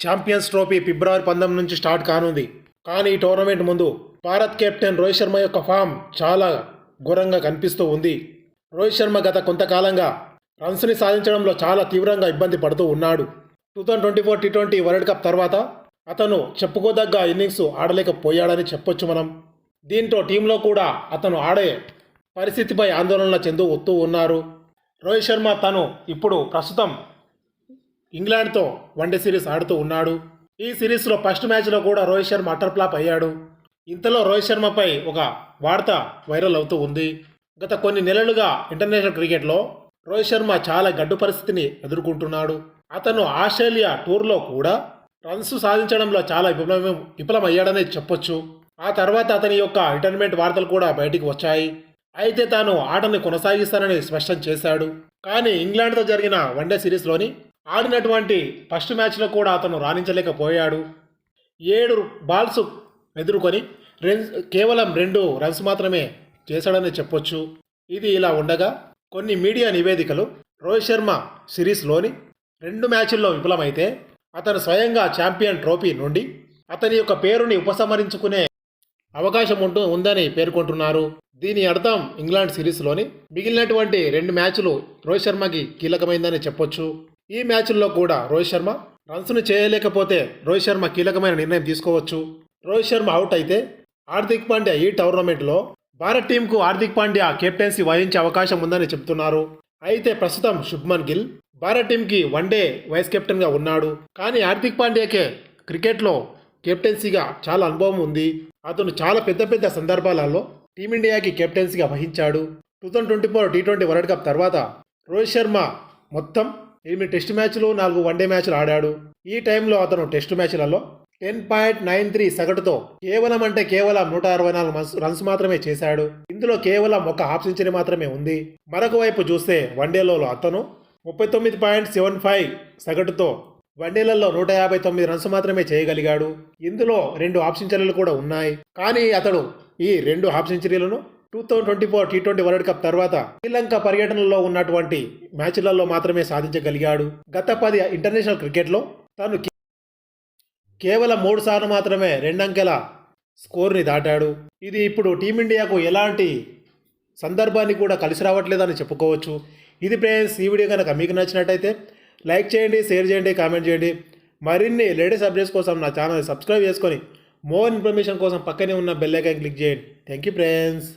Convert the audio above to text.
Champions trophy ఫిబ్రవరి పంతొమ్మిది నుంచి start కానుంది. కానీ ఈ టోర్నమెంట్ ముందు భారత్ కెప్టెన్ రోహిత్ శర్మ యొక్క ఫామ్ చాలా ఘోరంగా కనిపిస్తూ ఉంది. రోహిత్ శర్మ గత కొంతకాలంగా రన్స్ని సాధించడంలో చాలా తీవ్రంగా ఇబ్బంది పడుతూ ఉన్నాడు. Two thousand twenty four T twenty world cup తర్వాత అతను చెప్పుకోదగ్గ ఇన్నింగ్స్ ఆడలేకపోయాడని చెప్పొచ్చు మనం. దీంతో టీంలో కూడా అతను ఆడే పరిస్థితిపై ఆందోళన చెందుతూ వస్తూ ఉన్నారు. రోహిత్ శర్మ తను ఇప్పుడు ప్రస్తుతం ఇంగ్లాండ్తో వన్డే సిరీస్ ఆడుతూ ఉన్నాడు. ఈ సిరీస్లో ఫస్ట్ మ్యాచ్లో కూడా రోహిత్ శర్మ అటర్ ఫ్లాప్ అయ్యాడు. ఇంతలో రోహిత్ శర్మపై ఒక వార్త వైరల్ అవుతూ ఉంది. గత కొన్ని నెలలుగా ఇంటర్నేషనల్ క్రికెట్లో రోహిత్ శర్మ చాలా గడ్డు పరిస్థితిని ఎదుర్కొంటున్నాడు. అతను ఆస్ట్రేలియా టూర్లో కూడా రన్స్ సాధించడంలో చాలా విఫలమే విఫలమయ్యాడనే చెప్పొచ్చు. ఆ తర్వాత అతని యొక్క రిటైర్మెంట్ వార్తలు కూడా బయటికి వచ్చాయి. అయితే తాను ఆటను కొనసాగిస్తానని స్పష్టం చేశాడు. కానీ ఇంగ్లాండ్తో జరిగిన వన్డే సిరీస్లోని ఆడినటువంటి ఫస్ట్ మ్యాచ్లో కూడా అతను రాణించలేకపోయాడు. ఏడు బాల్స్ ఎదుర్కొని రన్స్ కేవలం రెండు రన్స్ మాత్రమే చేశాడని చెప్పొచ్చు. ఇది ఇలా ఉండగా కొన్ని మీడియా నివేదికలు రోహిత్ శర్మ సిరీస్లోని రెండు మ్యాచ్ల్లో విఫలమైతే అతను స్వయంగా ఛాంపియన్ ట్రోఫీ నుండి అతని యొక్క పేరుని ఉపసంహరించుకునే అవకాశం ఉంటూ ఉందని పేర్కొంటున్నారు. దీని అర్థం ఇంగ్లాండ్ సిరీస్లోని మిగిలినటువంటి రెండు మ్యాచ్లు రోహిత్ శర్మకి కీలకమైందని చెప్పొచ్చు. ఈ మ్యాచ్ల్లో కూడా రోహిత్ శర్మ రన్స్ను చేయలేకపోతే రోహిత్ శర్మ కీలకమైన నిర్ణయం తీసుకోవచ్చు. రోహిత్ శర్మ అవుట్ అయితే హార్దిక్ పాండ్యా ఈ టోర్నమెంట్లో భారత్ టీంకు హార్దిక్ పాండ్యా కెప్టెన్సీ వహించే అవకాశం ఉందని చెప్తున్నారు అయితే ప్రస్తుతం శుభ్మన్ గిల్ భారత్ టీంకి వన్డే వైస్ కెప్టెన్గా ఉన్నాడు. కానీ హార్దిక్ పాండ్యాకే క్రికెట్లో కెప్టెన్సీగా చాలా అనుభవం ఉంది. అతను చాలా పెద్ద పెద్ద సందర్భాలలో టీమిండియాకి కెప్టెన్సీగా వహించాడు. Two thousand twenty four T twenty world cup తర్వాత రోహిత్ శర్మ మొత్తం ఎనిమిది టెస్ట్ మ్యాచ్లు నాలుగు వన్డే మ్యాచ్లు ఆడాడు. ఈ టైంలో అతను టెస్ట్ మ్యాచ్లలో టెన్ పాయింట్ నైన్ త్రీ సగటుతో కేవలం అంటే కేవలం నూట అరవై నాలుగు రన్స్ మాత్రమే చేశాడు. ఇందులో కేవలం ఒక హాఫ్ సెంచరీ మాత్రమే ఉంది. మరొక వైపు చూస్తే వన్డేలో అతను ముప్పై తొమ్మిది పాయింట్ సెవెన్ ఫైవ్ సగటుతో వన్డేలలో నూట యాభై తొమ్మిది రన్స్ మాత్రమే చేయగలిగాడు. ఇందులో రెండు హాఫ్ సెంచరీలు కూడా ఉన్నాయి. కానీ అతడు ఈ రెండు half సెంచరీలను two thousand twenty four T twenty world cup తర్వాత శ్రీలంక పర్యటనలో ఉన్నటువంటి మ్యాచ్లలో మాత్రమే సాధించగలిగాడు. గత పది ఇంటర్నేషనల్ క్రికెట్లో తను కేవలం మూడు సార్లు మాత్రమే రెండంకెల స్కోర్ని దాటాడు. ఇది ఇప్పుడు టీమిండియాకు ఎలాంటి సందర్భాన్ని కూడా కలిసి రావట్లేదని చెప్పుకోవచ్చు. ఇది ఫ్రెండ్స్ ఈ వీడియో కనుక మీకు నచ్చినట్టయితే లైక్ చేయండి షేర్ చేయండి కామెంట్ చేయండి. మరిన్ని లేటెస్ట్ అప్డేట్స్ కోసం నా ఛానల్ సబ్స్క్రైబ్ చేసుకొని మోర్ ఇన్ఫర్మేషన్ కోసం పక్కనే ఉన్న బెల్ ఐకాన్ క్లిక్ చేయండి. Thank you friends.